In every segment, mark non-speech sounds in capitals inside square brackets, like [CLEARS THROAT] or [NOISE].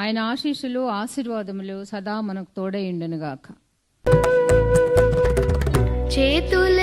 ఆయన ఆశీస్సులు ఆశీర్వాదములు సదా మనకు తోడైండునుగాక చేతుల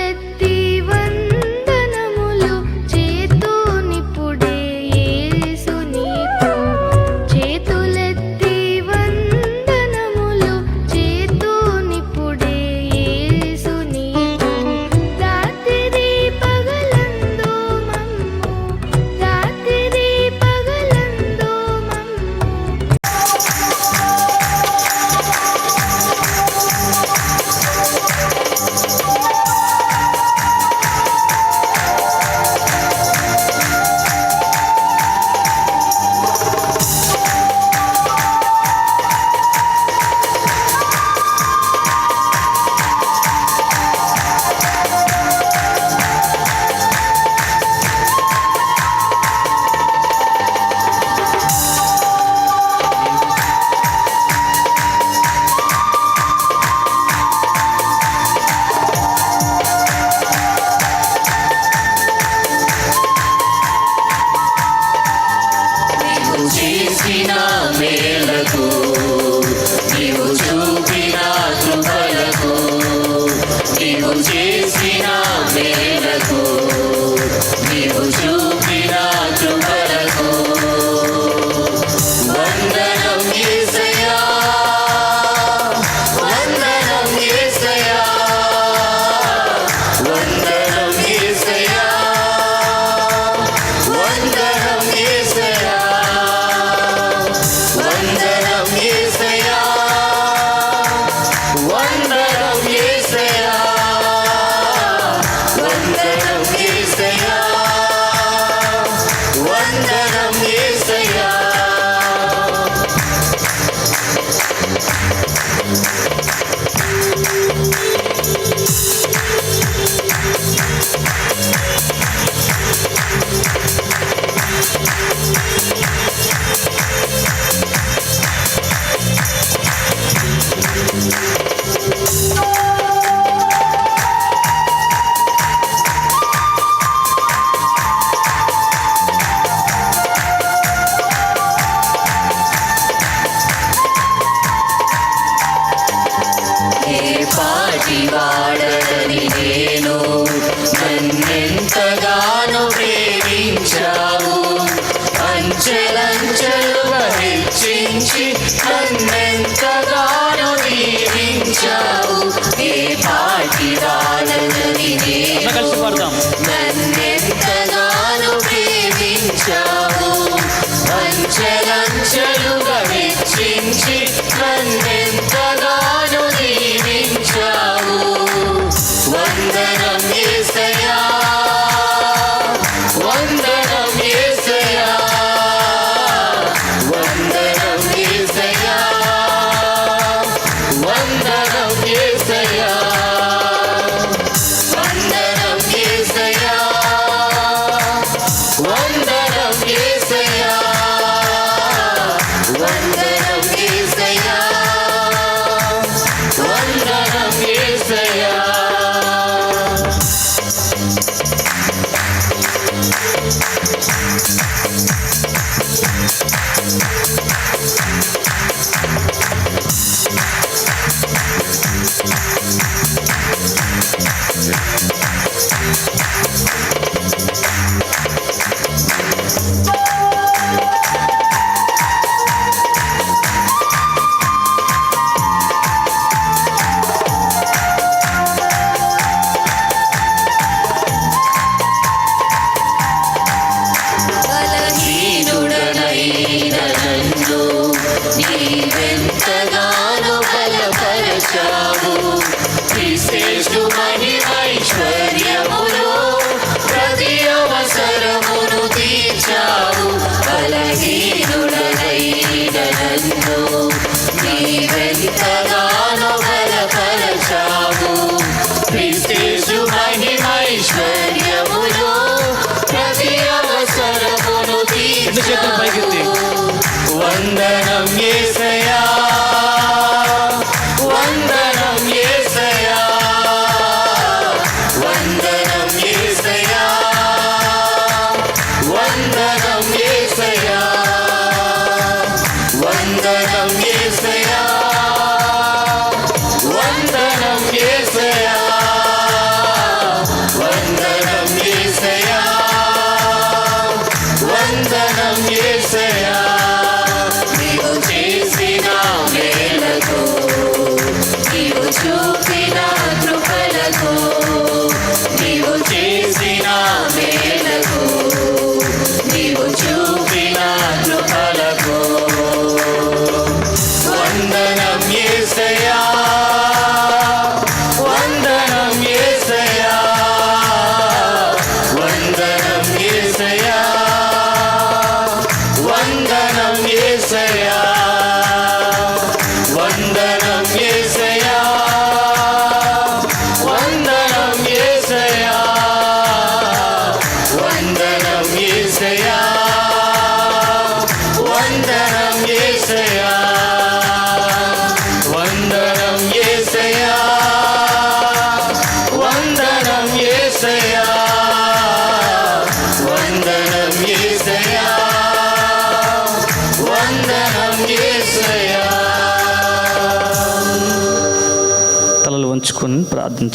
வந்தனம் ஏசையா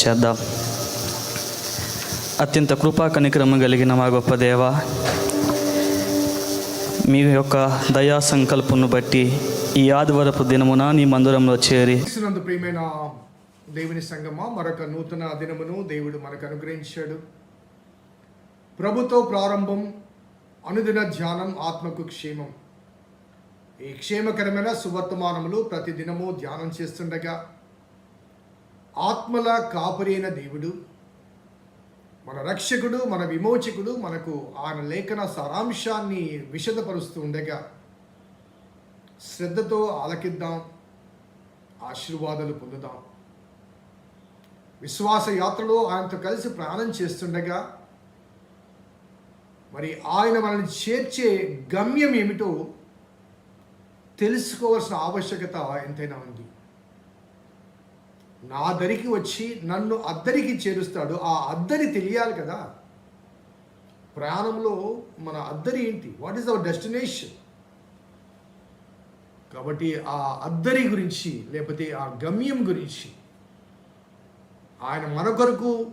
చేద్దాం. అత్యంత కృపా కనికరము కలిగిన మా గొప్ప దేవ మీ యొక్క దయా సంకల్పను బట్టి ఈ ఆదివారపు దినమున నీ మందిరంలో చేరి ప్రియమైన దేవుని సంగమా మరొక నూతన దినమును దేవుడు మనకు అనుగ్రహించాడు. ప్రభుతో ప్రారంభం అనుదిన ధ్యానం ఆత్మకు క్షేమం. ఈ క్షేమకరమైన సువర్తమానములు ప్రతి దినము ధ్యానం చేస్తుండగా ఆత్మల కాపరైన దేవుడు మన రక్షకుడు మన విమోచకుడు మనకు ఆయన లేఖన సారాంశాన్ని విశదపరుస్తూ ఉండగా శ్రద్ధతో ఆలకిద్దాం ఆశీర్వాదాలు పొందుదాం. విశ్వాస యాత్రలో ఆయనతో కలిసి ప్రయాణం చేస్తుండగా మరి ఆయన మనల్ని చేర్చే గమ్యం ఏమిటో తెలుసుకోవాల్సిన ఆవశ్యకత ఎంతైనా ఉంది. నా దరికి వచ్చి నన్ను అద్దరికి చేరుస్తాడు. ఆ అద్దరి తెలియాలి కదా. ప్రయాణంలో మన అద్దరి ఏంటి? వాట్ ఈస్ అవర్ డెస్టినేషన్ కాబట్టి ఆ అద్దరి గురించి లేకపోతే ఆ గమ్యం గురించి ఆయన మన కొరకు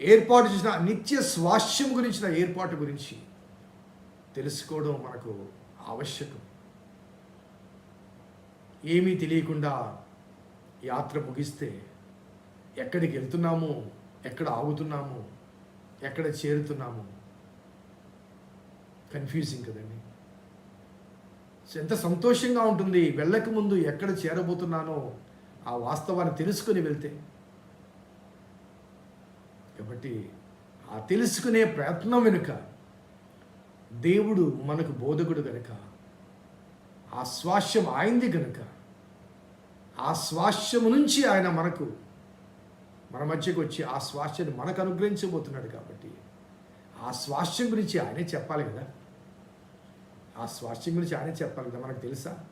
ఏర్పాటు చేసిన నిత్య స్వాస్థ్యం గురించిన ఏర్పాటు గురించి తెలుసుకోవడం మనకు ఆవశ్యకం. ఏమీ తెలియకుండా యాత్ర ముగిస్తే ఎక్కడికి వెళ్తున్నాము? ఎక్కడ ఆగుతున్నాము? ఎక్కడ చేరుతున్నాము? కన్ఫ్యూజింగ్ కదండి. ఎంత సంతోషంగా ఉంటుంది వెళ్ళక ముందు ఎక్కడ చేరబోతున్నానో ఆ వాస్తవాన్ని తెలుసుకుని వెళ్తే. కాబట్టి ఆ తెలుసుకునే ప్రయత్నం వెనుక దేవుడు మనకు బోధకుడు కనుక ఆ స్వాస్యం ఆయింది కనుక ఆ స్వాస్యము నుంచి ఆయన మనకు మన మధ్యకు వచ్చి ఆ స్వాస్యాన్ని మనకు అనుగ్రహించబోతున్నాడు కాబట్టి ఆ స్వాస్యం గురించి ఆయనే చెప్పాలి కదా. ఆ స్వాస్థ్యం గురించి ఆయనే చెప్పాలి కదా మనకు తెలుసా?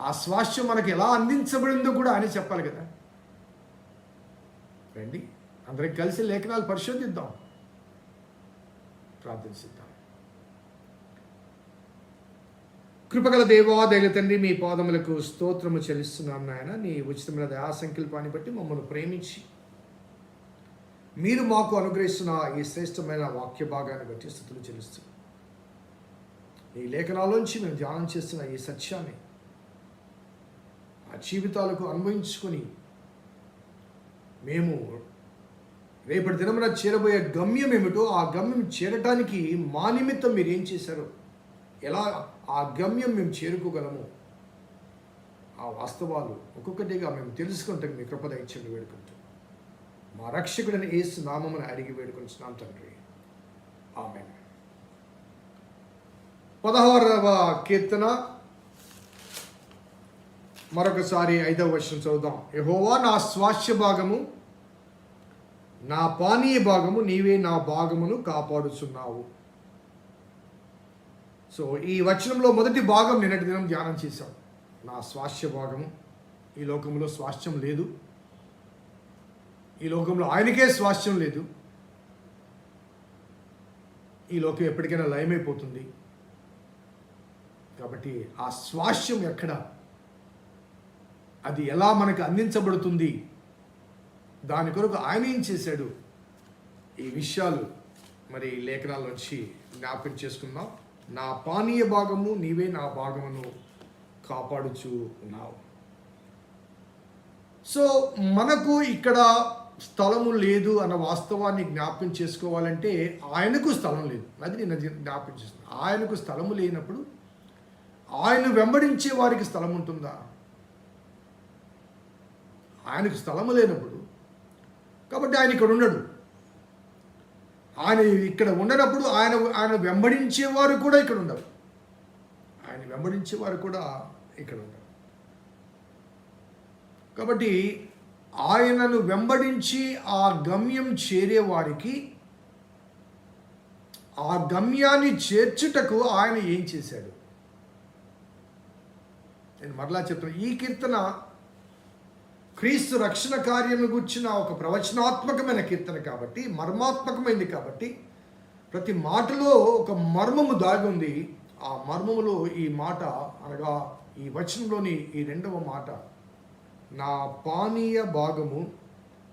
ఆ స్వాస్థ్యం మనకు ఎలా అందించబడిందో కూడా ఆయనే చెప్పాలి కదా. రండి అందరికి కలిసి లేఖనాలు పరిశోధిద్దాం. ప్రార్థించిద్దాం కృపగల దేవా దైల తండ్రి మీ పాదములకు స్తోత్రము చెల్లిస్తున్నాం నాయన. నీ ఉచితమైన దయా సంకల్పాన్ని బట్టి మమ్మల్ని ప్రేమించి మీరు మాకు అనుగ్రహిస్తున్న ఈ శ్రేష్టమైన వాక్య భాగాన్ని బట్టి స్థుతులు చెల్లిస్తున్నాం ఈ లేఖనాలోంచి మేము ధ్యానం చేస్తున్న ఈ సత్యాన్ని ఆ జీవితాలకు అన్వయించుకొని మేము రేపటి దినమున చేరబోయే గమ్యం ఏమిటో ఆ గమ్యం చేరటానికి మా నిమిత్తం మీరు ఏం చేశారో? ఎలా ఆ గమ్యం మేము చేరుకోగలము. ఆ వాస్తవాలు ఒక్కొక్కటిగా మేము తెలుసుకుంటాం మీ కృపద ఇచ్చండి వేడుకుంటాం మా రక్షకుడిని ఏసు నామమును అడిగి వేడుకుంటున్నాం తండ్రి. ఆమె పదహారవ కీర్తన. మరొకసారి ఐదవ వర్షం చదువుదాం. యహోవా నా స్వాస్థ్య భాగము నా పానీయ భాగము నీవే నా భాగమును కాపాడుచున్నావు. సో ఈ వచనంలో మొదటి భాగం నిన్నటి దినం ధ్యానం చేశాం. నా స్వాస్థ్య భాగము. ఈ లోకంలో స్వాస్థ్యం లేదు. ఈ లోకంలో ఆయనకే స్వాస్థ్యం లేదు. ఈ లోకం ఎప్పటికైనా లయమైపోతుంది. కాబట్టి ఆ స్వాస్థ్యం ఎక్కడ? అది ఎలా మనకు అందించబడుతుంది? దాని కొరకు ఆయన ఏం చేశాడు? ఈ విషయాలు మరి లేఖనాల్లోంచి జ్ఞాపకం చేసుకుందాం. నా పానీయ భాగము నీవే నా భాగమును కాపాడుచు ఉన్నావు. సో మనకు ఇక్కడ స్థలము లేదు అన్న వాస్తవాన్ని జ్ఞాపకం చేసుకోవాలంటే ఆయనకు స్థలం లేదు. అది నేను జ్ఞాపకం చేస్తున్నాను ఆయనకు స్థలము లేనప్పుడు ఆయన వెంబడించే వారికి స్థలం ఉంటుందా? ఆయనకు స్థలము లేనప్పుడు. కాబట్టి ఆయన ఇక్కడ ఉండడు. ఆయన ఇక్కడ ఉండనప్పుడు ఆయన ఆయన వెంబడించేవారు కూడా ఇక్కడ ఉండరు. ఆయన వెంబడించేవారు కూడా ఇక్కడ ఉండరు. కాబట్టి ఆయనను వెంబడించి ఆ గమ్యం చేరే వారికి ఆ గమ్యాన్ని చేర్చుటకు ఆయన ఏం చేశాడు? నేను మరలా చెప్తాను ఈ కీర్తన క్రీస్తు రక్షణ కార్యము గుర్చిన ఒక ప్రవచనాత్మకమైన కీర్తన కాబట్టి మర్మాత్మకమైంది కాబట్టి ప్రతి మాటలో ఒక మర్మము దాగి ఉంది. ఆ మర్మములో ఈ మాట అనగా ఈ వచనంలోని ఈ రెండవ మాట నా పానీయ భాగము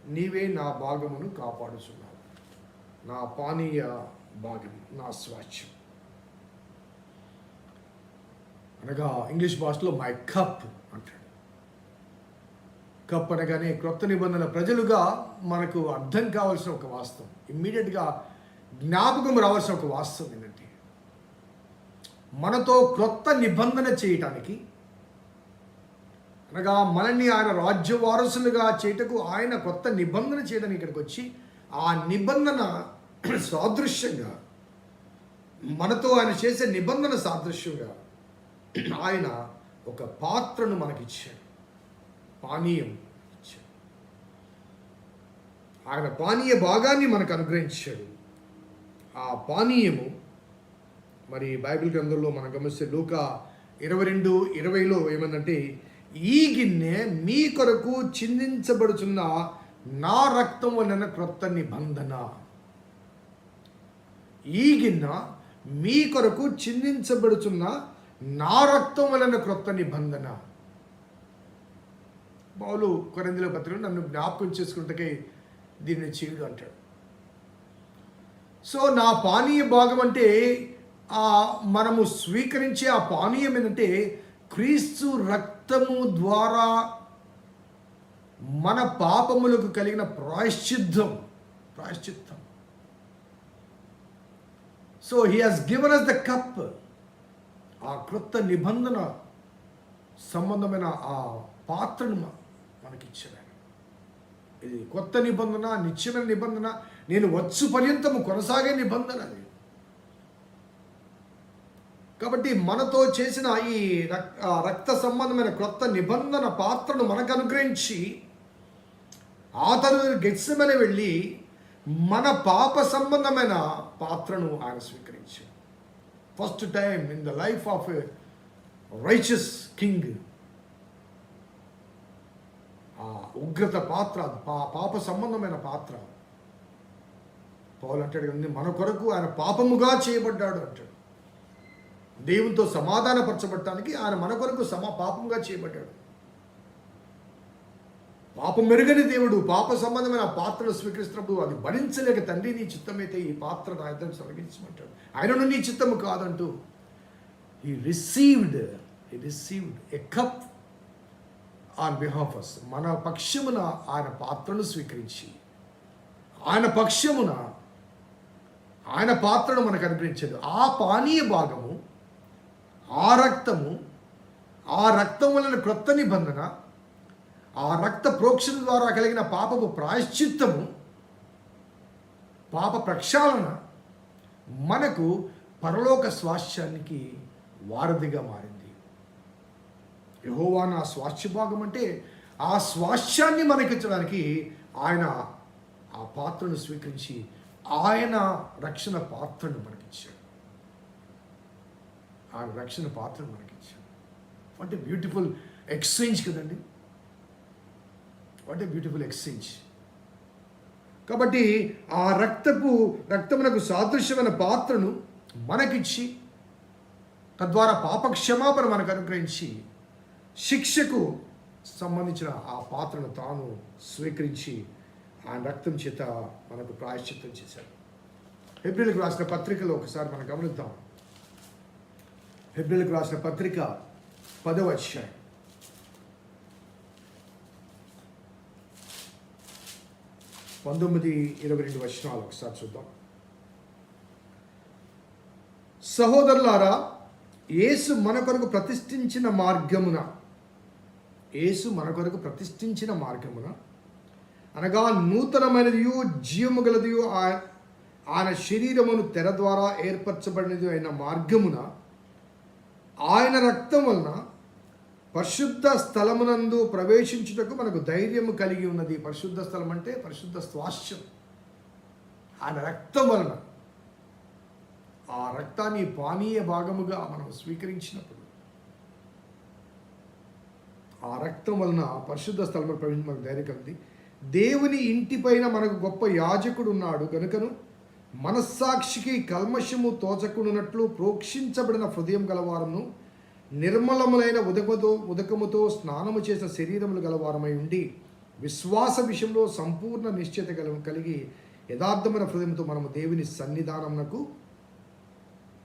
నీవే నా భాగమును కాపాడుచున్నావు. నా పానీయ భాగం నా స్వాచ్యం అనగా ఇంగ్లీష్ భాషలో మై కప్ అంటాడు కప్పనగానే క్రొత్త నిబంధన ప్రజలుగా మనకు అర్థం కావాల్సిన ఒక వాస్తవం. ఇమ్మీడియట్గా జ్ఞాపకం రావాల్సిన ఒక వాస్తవం ఏంటంటే మనతో క్రొత్త నిబంధన చేయటానికి అనగా మనల్ని ఆయన రాజ్య వారసులుగా చేయటకు ఆయన కొత్త నిబంధన చేయడానికి ఇక్కడికి వచ్చి ఆ నిబంధన [CLEARS THROAT] సాదృశ్యంగా మనతో ఆయన చేసే నిబంధన సాదృశ్యంగా [CLEARS THROAT] ఆయన ఒక పాత్రను మనకిచ్చాడు. పానీయం. ఆయన పానీయ భాగాన్ని మనకు అనుగ్రహించాడు. ఆ పానీయము మరి బైబిల్ గ్రంథంలో మనం గమనిస్తే లూక ఇరవై రెండు ఇరవైలో ఏమందంటే ఈ గిన్నె మీ కొరకు చిందించబడుచున్న నా రక్తం వలన క్రొత్త నిబంధన. ఈ గిన్నె మీ కొరకు చిందించబడుచున్న నా రక్తం వలన క్రొత్త నిబంధన. పౌలు కొరందిలో పత్రిక నన్ను జ్ఞాపకం చేసుకుంటే దీన్ని చేయుడు అంటాడు. సో నా పానీయ భాగం అంటే ఆ మనము స్వీకరించే ఆ పానీయం ఏంటంటే క్రీస్తు రక్తము ద్వారా మన పాపములకు కలిగిన ప్రాయశ్చిద్ధం ప్రాయశ్చిత్తం. So he has given us the cup ఆ క్రొత్త నిబంధన సంబంధమైన ఆ పాత్రను మ- మనకిచ్చాడు. ఇది కొత్త నిబంధన నిత్యమైన నిబంధన నేను వచ్చు పర్యంతము కొనసాగే నిబంధన అది. కాబట్టి మనతో చేసిన ఈ రక్- రక్త సంబంధమైన క్రొత్త నిబంధన పాత్రను మనకు అనుగ్రహించి ఆ తరువాత గెత్సమని వెళ్ళి మన పాప సంబంధమైన పాత్రను ఆయన స్వీకరించాడు. First time in the life of a righteous king ఉగ్రత పాత్ర పా- పాప సంబంధమైన పాత్ర. పౌలు అంటాడు కానీ మన కొరకు ఆయన పాపముగా చేయబడ్డాడు అంటాడు. దేవునితో సమాధానపరచబడటానికి ఆయన మన కొరకు సమా పాపంగా చేయబడ్డాడు. పాపం మెరుగని దేవుడు పాప సంబంధమైన పాత్రను స్వీకరిస్తున్నప్పుడు అది భరించలేక తండ్రి నీ చిత్తమైతే ఈ పాత్ర నా ఇద్దరు తొలగించమంటాడు ఆయనను నీ చిత్తము కాదంటూ he received he received a cup on behalf us మన పక్షమున ఆయన పాత్రను స్వీకరించి ఆయన పక్షమున ఆయన పాత్రను మనకు అనిపించదు ఆ పానీయ భాగము ఆ రక్తము ఆ రక్తం వలన క్రొత్త నిబంధన ఆ రక్త ప్రోక్షణ ద్వారా కలిగిన పాపపు ప్రాయశ్చిత్తము పాప ప్రక్షాళన మనకు పరలోక స్వాస్థ్యానికి వారధిగా మారింది. యహోవా నా స్వాస్థ్య భాగం అంటే ఆ స్వాస్థ్యాన్ని మనకించడానికి ఆయన ఆ పాత్రను స్వీకరించి ఆయన రక్షణ పాత్రను మనకిచ్చాడు. ఆ రక్షణ పాత్రను మనకిచ్చాడు. వాట్ ఏ బ్యూటిఫుల్ ఎక్స్చేంజ్ కదండి. వాట్ ఏ బ్యూటిఫుల్ ఎక్స్చేంజ్ కాబట్టి ఆ రక్తపు రక్తమునకు సాదృశ్యమైన పాత్రను మనకిచ్చి తద్వారా పాప క్షమాపణ మనకు అనుగ్రహించి శిక్షకు సంబంధించిన ఆ పాత్రను తాను స్వీకరించి ఆయన రక్తం చేత మనకు ప్రాయశ్చిత్తం చేశాడు. ఫిబ్రిల్కి రాసిన పత్రికలో ఒకసారి మనం గమనిద్దాం. ఫిబ్రిల్కి రాసిన పత్రిక పదవ అధ్యాయం. పంతొమ్మిది ఇరవై రెండు వచనాలు ఒకసారి చూద్దాం. సహోదరులారా యేసు మన కొరకు ప్రతిష్ఠించిన మార్గమున యేసు మన కొరకు ప్రతిష్ఠించిన మార్గమున అనగా నూతనమైనదియు జీవము గలదియు ఆయన శరీరమును తెర ద్వారా ఏర్పరచబడినది అయిన మార్గమున ఆయన రక్తం వలన పరిశుద్ధ స్థలమునందు ప్రవేశించుటకు మనకు ధైర్యము కలిగి ఉన్నది. పరిశుద్ధ స్థలం అంటే పరిశుద్ధ స్వాస్థ్యం. ఆయన రక్తం వలన ఆ రక్తాన్ని పానీయ భాగముగా మనం స్వీకరించినప్పుడు ఆ రక్తం వలన పరిశుద్ధ స్థలంలో ప్రవేశించి మనకు ధైర్యం కలిగింది దేవుని ఇంటిపైన మనకు గొప్ప యాజకుడు ఉన్నాడు. కనుకను మనస్సాక్షికి కల్మషము తోచకుండానట్లు ప్రోక్షించబడిన హృదయం గలవారమును నిర్మలములైన ఉదకముతో ఉదకముతో స్నానము చేసిన శరీరములు గలవారమై ఉండి విశ్వాస విషయంలో సంపూర్ణ నిశ్చయత కల కలిగి యథార్థమైన హృదయంతో మనము దేవుని సన్నిధానమునకు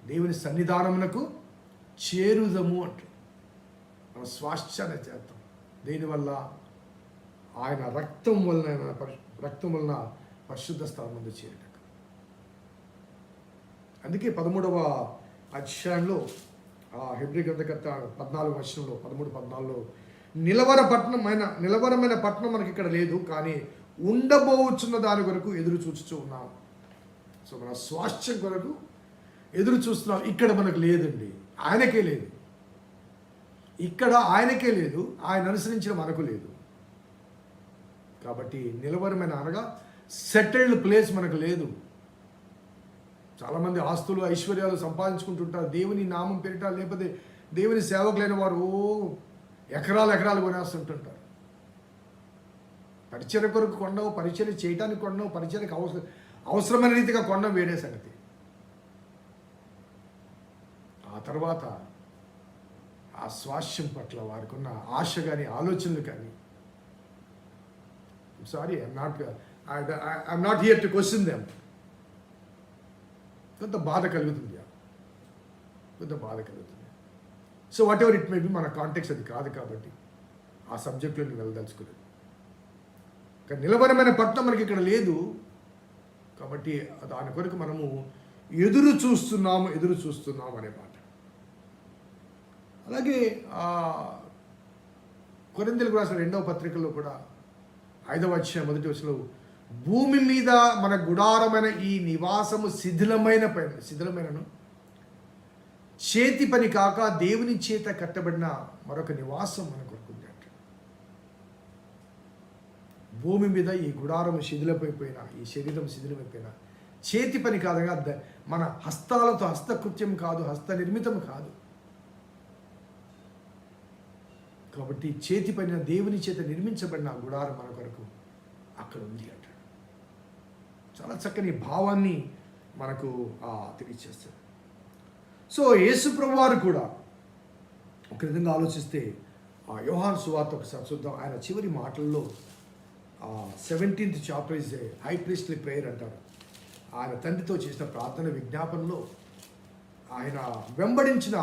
దేవుని సన్నిధానమునకు చేరుదము అంటారు. మన స్వాస్థ్యాన్ని చేద్దాం. దీనివల్ల ఆయన రక్తం వలన రక్తం వలన పరిశుద్ధ స్థలం ముందు చేరటం. అందుకే పదమూడవ అధ్యాయంలో ఆ హెబ్రి గ్రంథకర్త పద్నాలుగు వర్షంలో పదమూడు పద్నాలుగులో నిలవర పట్టణమైన నిలవరమైన పట్టణం మనకి ఇక్కడ లేదు కానీ ఉండబోచున్న దాని కొరకు ఎదురు చూచుతూ ఉన్నాం. సో మన స్వాస్థ్యం కొరకు ఎదురు చూస్తున్నాం. ఇక్కడ మనకు లేదండి. ఆయనకే లేదు. ఇక్కడ ఆయనకే లేదు ఆయన అనుసరించిన మనకు లేదు. కాబట్టి నిలవరమైన అనగా సెటిల్డ్ ప్లేస్ మనకు లేదు. చాలామంది ఆస్తులు ఐశ్వర్యాలు సంపాదించుకుంటుంటారు. దేవుని నామం పేరిట లేకపోతే దేవుని సేవకులైన వారు ఓ ఎకరాలు ఎకరాలు కొనేస్తుంటుంటారు. పరిచయ కొరకు కొండవు పరిచయం చేయడానికి కొండవు పరిచయకు అవసరం అవసరమైన రీతిగా కొండం వేరే సంగతి. ఆ తర్వాత ఆ స్వాస్థ్యం పట్ల వారికి ఉన్న ఆశ కానీ ఆలోచనలు కానీ sorry I'm not I'm not here to question them కొంత బాధ కలుగుతుంది కొంత బాధ కలుగుతుంది. So whatever it may be మన కాంటెక్స్ అది కాదు కాబట్టి ఆ సబ్జెక్ట్లో నేను వెళ్ళదలుచుకోలేదు కానీ నిలబరమైన పట్నం మనకి ఇక్కడ లేదు. కాబట్టి దాని కొరకు మనము ఎదురు చూస్తున్నాము ఎదురు చూస్తున్నాము అనే మాట. అలాగే కొరిందలకు రాసిన రెండవ పత్రికలో కూడా ఐదవ వచ్చిన మొదటి వచ్చిన భూమి మీద మన గుడారమైన ఈ నివాసము శిథిలమైన పైన శిథిలమైనను. చేతి పని కాక దేవుని చేత కట్టబడిన మరొక నివాసం మన కొరకుంది అంట. భూమి మీద ఈ గుడారము శిథిలమైపోయిన ఈ శరీరం శిథిలమైపోయిన చేతి పని కాదుగా ద- మన హస్తాలతో హస్తకృత్యం కాదు హస్త నిర్మితం కాదు. కాబట్టి చేతి పైన దేవుని చేత నిర్మించబడిన ఆ గుడారం మన కొరకు అక్కడ ఉంది అంటాడు. చాలా చక్కని భావాన్ని మనకు తెలియచేస్తాడు. సో యేసు ప్రభువారు కూడా ఒక విధంగా ఆలోచిస్తే ఆ యోహాన్ సువార్త ఒకసారి చూద్దాం. ఆయన చివరి మాటల్లో seventeenth chapter is high priestly prayer అంటారు. ఆయన తండ్రితో చేసిన ప్రార్థన విజ్ఞాపనలో ఆయన వెంబడించిన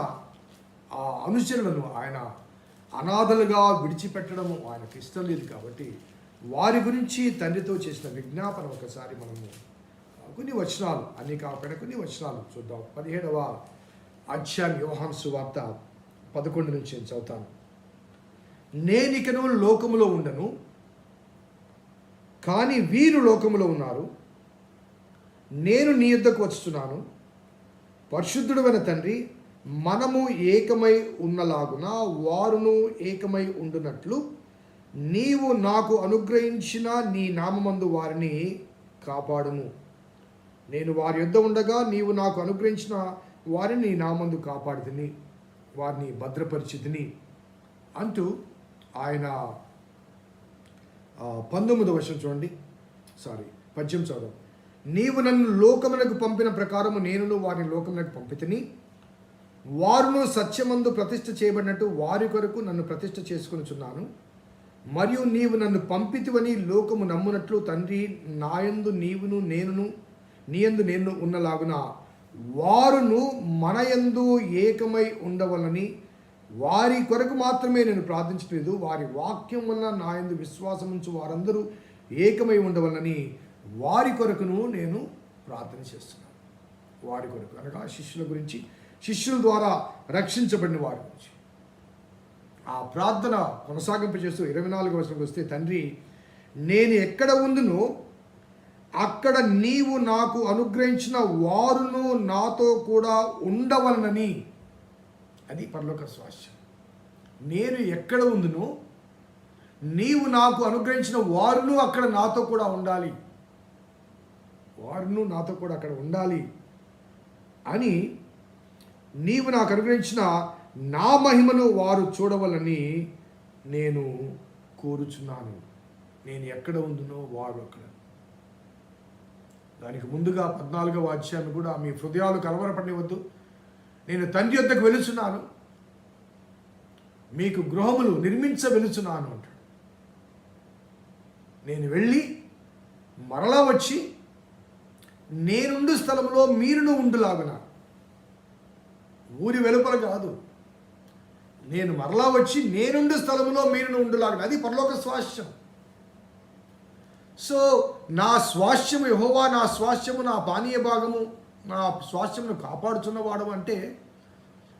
ఆ అనుచరులను ఆయన అనాథలుగా విడిచిపెట్టడము ఆయనకు ఇష్టం లేదు కాబట్టి వారి గురించి తండ్రితో చేసిన విజ్ఞాపన ఒకసారి మనము కొన్ని వచనాలు అన్ని కాకుండా కొన్ని వచనాలు చూద్దాం. పదిహేడవ అధ్యాయం యోహాంసు వార్త పదకొండు నుంచి నేను చదువుతాను. నేనికను లోకములో ఉండను కానీ వీరు లోకములో ఉన్నారు. నేను నీ యుద్ధకు వచ్చుతున్నాను పరిశుద్ధుడమైన తండ్రి మనము ఏకమై ఉన్నలాగున వారును ఏకమై ఉండునట్లు నీవు నాకు అనుగ్రహించిన నీ నామమందు వారిని కాపాడుము. నేను వారి యొద్ద ఉండగా నీవు నాకు అనుగ్రహించిన వారిని నీ నామందు కాపాడుతుని వారిని భద్రపరిచితిని అంటూ ఆయన పంతొమ్మిది వర్షం చూడండి. సారీ పద్యం చదవం నీవు నన్ను లోకమునకు పంపిన ప్రకారము నేనును వారిని లోకమునకు పంపితిని. వారును సత్యమందు ప్రతిష్ఠ చేయబడినట్టు వారి కొరకు నన్ను ప్రతిష్ఠ చేసుకునిచున్నాను. మరియు నీవు నన్ను పంపితివని లోకము నమ్మునట్లు తండ్రి నాయందు నీవును నేనును నీయందు నేను ఉన్నలాగున వారును మనయందు ఏకమై ఉండవలని వారి కొరకు మాత్రమే నేను ప్రార్థించలేదు. వారి వాక్యం వల్ల నాయందు విశ్వాసం ఉంచు వారందరూ ఏకమై ఉండవలని వారి కొరకును నేను ప్రార్థన చేస్తున్నాను. వారి కొరకు అనగా శిష్యుల గురించి శిష్యుల ద్వారా రక్షించబడిన వారి గురించి. ఆ ప్రార్థన కొనసాగింపు చేస్తూ ఇరవై నాలుగు వర్షంకి వస్తే తండ్రి నేను ఎక్కడ ఉందును అక్కడ నీవు నాకు అనుగ్రహించిన వారును నాతో కూడా ఉండవలనని అది పరలోక స్వాస్థ్యం. నేను ఎక్కడ ఉందును నీవు నాకు అనుగ్రహించిన వారును అక్కడ నాతో కూడా ఉండాలి. వారును నాతో కూడా అక్కడ ఉండాలి అని నీవు నాకు అనుగ్రహించిన నా మహిమను వారు చూడవలని నేను కోరుచున్నాను. నేను ఎక్కడ ఉందునో వారు అక్కడ. దానికి ముందుగా పద్నాలుగవ అధ్యాయం కూడా మీ హృదయాలు కలవరపడివద్దు నేను తండ్రి యొద్దకు వెలుచున్నాను. మీకు గృహములు నిర్మించ వెలుచున్నాను అంటాడు. నేను వెళ్ళి మరలా వచ్చి నేనుండు స్థలంలో మీరును ఉండులాగున ఊరి వెలుపల కాదు. నేను మరలా వచ్చి నేనుండు స్థలంలో మీరును ఉండులాగా అది పరలోక స్వాస్థ్యం సో నా స్వాస్థ్యము యహోవా నా స్వాస్థ్యము నా పానీయ భాగము నా స్వాస్థ్యమును కాపాడుతున్నవాడు అంటే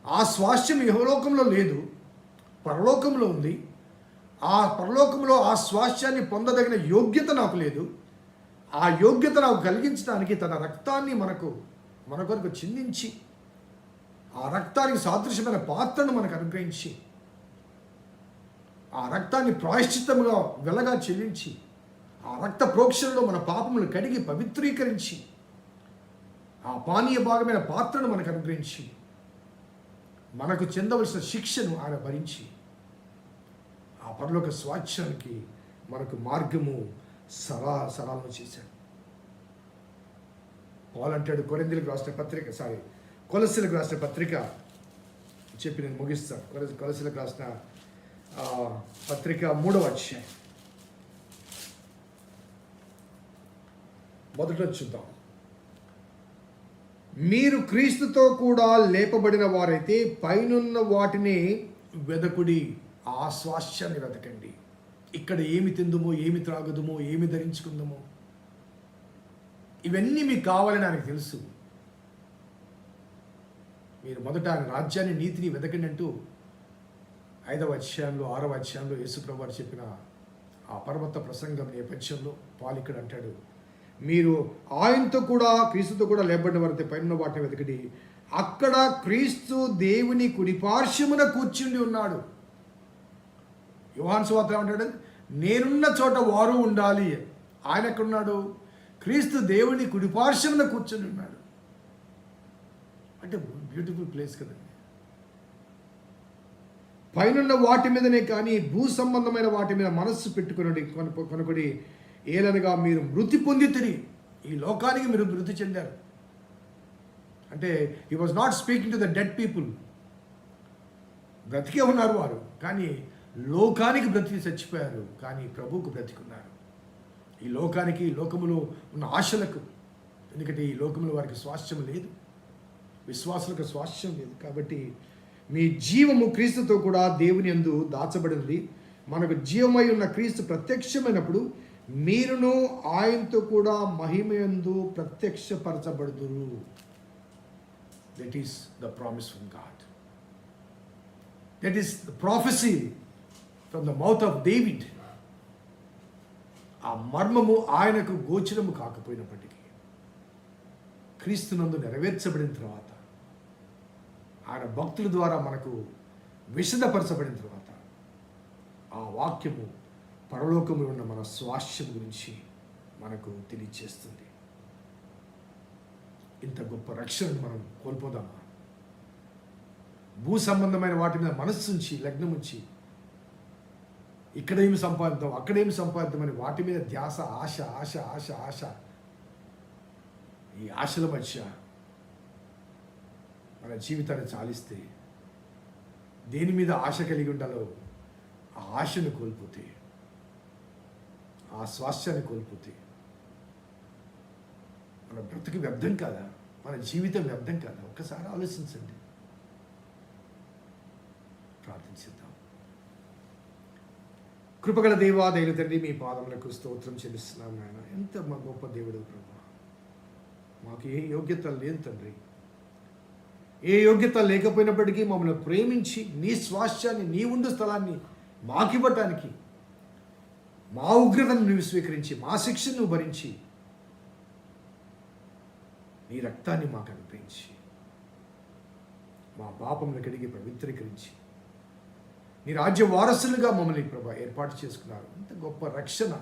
ఆ స్వాస్థ్యం యహోలోకంలో లేదు పరలోకంలో ఉంది. ఆ పరలోకంలో ఆ స్వాస్థ్యాన్ని పొందదగిన యోగ్యత నాకు లేదు. ఆ యోగ్యత నాకు కలిగించడానికి తన రక్తాన్ని మనకు మన కొరకు చిందించి ఆ రక్తానికి సాదృశ్యమైన పాత్రను మనకు అనుగ్రహించి ఆ రక్తాన్ని ప్రాయశ్చిత్తముగా వెలగా చెల్లించి ఆ రక్త ప్రోక్షణలో మన పాపములు కడిగి పవిత్రీకరించి ఆ పానీయ భాగమైన పాత్రను మనకు అనుగ్రహించి మనకు చెందవలసిన శిక్షను ఆయన భరించి ఆ పరలోక స్వాచ్యానికి మనకు మార్గము సరా సరాలను చేశాడు. పాలంటాడు కొరిందులకు రాసిన పత్రిక సారీ కొలసీలకు రాసిన పత్రిక చెప్పి నేను ముగిస్తాను కొలసి కొలసీలకు రాసిన పత్రిక మూడవ అధ్యాయం. మొదట చూద్దాం. మీరు క్రీస్తుతో కూడా లేపబడిన వారైతే పైనున్న వాటిని వెదకుడి ఆ స్వాస్థ్యాన్ని వెతకండి ఇక్కడ ఏమి తిందుమో ఏమి త్రాగుదుమో ఏమి ధరించుకుందామో ఇవన్నీ మీకు కావాలని నాకు తెలుసు. మీరు మొదట ఆయన రాజ్యాన్ని నీతిని వెతకండి అంటూ ఐదవ అధ్యాయంలో ఆరవ అధ్యాయంలో యేసుప్రభు వారు చెప్పిన ఆ పర్వత ప్రసంగం నేపథ్యంలో పాలు ఇక్కడ అంటాడు మీరు ఆయనతో కూడా క్రీస్తుతో కూడా లేబడిన వారితో పైన వాటిని వెతకడి అక్కడ క్రీస్తు దేవుని కుడిపార్శ్వమున కూర్చుండి ఉన్నాడు. యోహాన్ సువార్త ఏమంటాడు? నేనున్న చోట వారు ఉండాలి. ఆయన ఎక్కడున్నాడు? క్రీస్తు దేవుని కుడిపార్శ్వమున కూర్చుని ఉన్నాడు. అంటే బ్యూటిఫుల్ ప్లేస్ కదండి పైనున్న వాటి మీదనే కానీ భూ సంబంధమైన వాటి మీద మనస్సు పెట్టుకుని కొనుకొని ఏలనగా మీరు మృతి పొందితిరి. ఈ లోకానికి మీరు మృతి చెందారు. అంటే he was not speaking to the dead people బ్రతికే ఉన్నారు వారు. కానీ లోకానికి బ్రతికి చచ్చిపోయారు. కానీ ప్రభువుకు బ్రతికున్నారు. ఈ లోకానికి ఈ లోకములో ఉన్న ఆశలకు ఎందుకంటే ఈ లోకంలో వారికి స్వాస్థ్యం లేదు. విశ్వాసులకు స్వాస్థ్యం లేదు. కాబట్టి మీ జీవము క్రీస్తుతో కూడా దేవుని యందు దాచబడినది. మనకు జీవమై ఉన్న క్రీస్తు ప్రత్యక్షమైనప్పుడు మీరును ఆయనతో కూడా మహిమయందు ప్రత్యక్షపరచబడుదురు. That is the promise from God that is the prophecy from the mouth of David ఆ మర్మము ఆయనకు గోచరము కాకపోయినప్పటికీ క్రీస్తునందు నెరవేర్చబడిన తర్వాత ఆయన భక్తుల ద్వారా మనకు విశదపరచబడిన తర్వాత ఆ వాక్యము పరలోకము ఉన్న మన స్వాస్థ్యం గురించి మనకు తెలియచేస్తుంది. ఇంత గొప్ప రక్షణను మనం కోల్పోదామా? భూ సంబంధమైన వాటి మీద మనస్సు ఉంచి లగ్నం ఉంచి ఇక్కడేమి సంపాదిద్దాం అక్కడేమి సంపాదిద్దామని వాటి మీద ధ్యాస ఆశ ఆశ ఆశ ఆశ ఈ ఆశల మధ్య మన జీవితాన్ని చాలిస్తే దేని మీద ఆశ కలిగి ఉండాలో ఆ ఆశను కోల్పోతే ఆ స్వాస్థ్యాన్ని కోల్పోతే మన బ్రతుకు వ్యర్థం కాదా? మన జీవితం వ్యర్థం కాదా? ఒక్కసారి ఆలోచించండి. ప్రార్థించిద్దాం కృపగల దేవా దైవ తండ్రి మీ పాదములకు స్తోత్రం చెల్లిస్తున్నాం నాయన. ఎంత మా గొప్ప దేవుడు ప్రభా. మాకు ఏ యోగ్యత లేదు తండ్రి. ఏ యోగ్యత లేకపోయినప్పటికీ మమ్మల్ని ప్రేమించి నీ స్వాస్థ్యాన్ని నీ ఉండు స్థలాన్ని మాకివ్వటానికి మా ఉగ్రతను నువ్వు స్వీకరించి మా శిక్షను నువ్వు భరించి నీ రక్తాన్ని మాకు అనిపించి మా పాపములు కడిగి పవిత్రీకరించి నీ రాజ్య వారసులుగా మమ్మల్ని ప్రభా ఏర్పాటు చేసుకున్నారు. ఇంత గొప్ప రక్షణ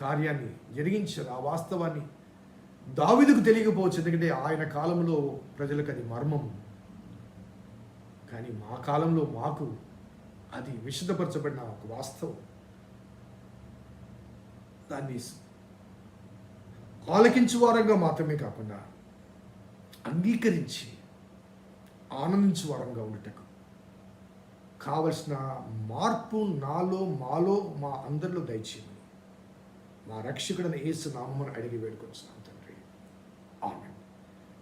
కార్యాన్ని జరిగించారు ఆ వాస్తవాన్ని దావిదుకు తెలియకపోవచ్చు. ఎందుకంటే ఆయన కాలంలో ప్రజలకు అది మర్మం. కానీ మా కాలంలో మాకు అది విశదపరచబడిన ఒక వాస్తవం. దాన్ని ఆలకించువారంగా మాత్రమే కాకుండా అంగీకరించి ఆనందించు వారంగా ఉండటకు. కావలసిన మార్పు నాలో మాలో మా అందరిలో దయచేయమని మా రక్షకుడైన ఏసు నామని అడిగి వేడుకొని తండ్రి.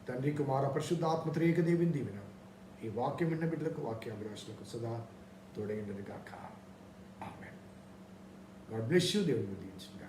తండ్రి కుమార పరిశుద్ధాత్మ త్రేక దేవిని దీవెన. ఈ వాక్యం విన్న బిడ్డలకు వాక్యాభిలాషులకు సదా తోడైండదు గాక ఆమె గాడ్ బ్లెస్ యూ దేవుని దీవించింది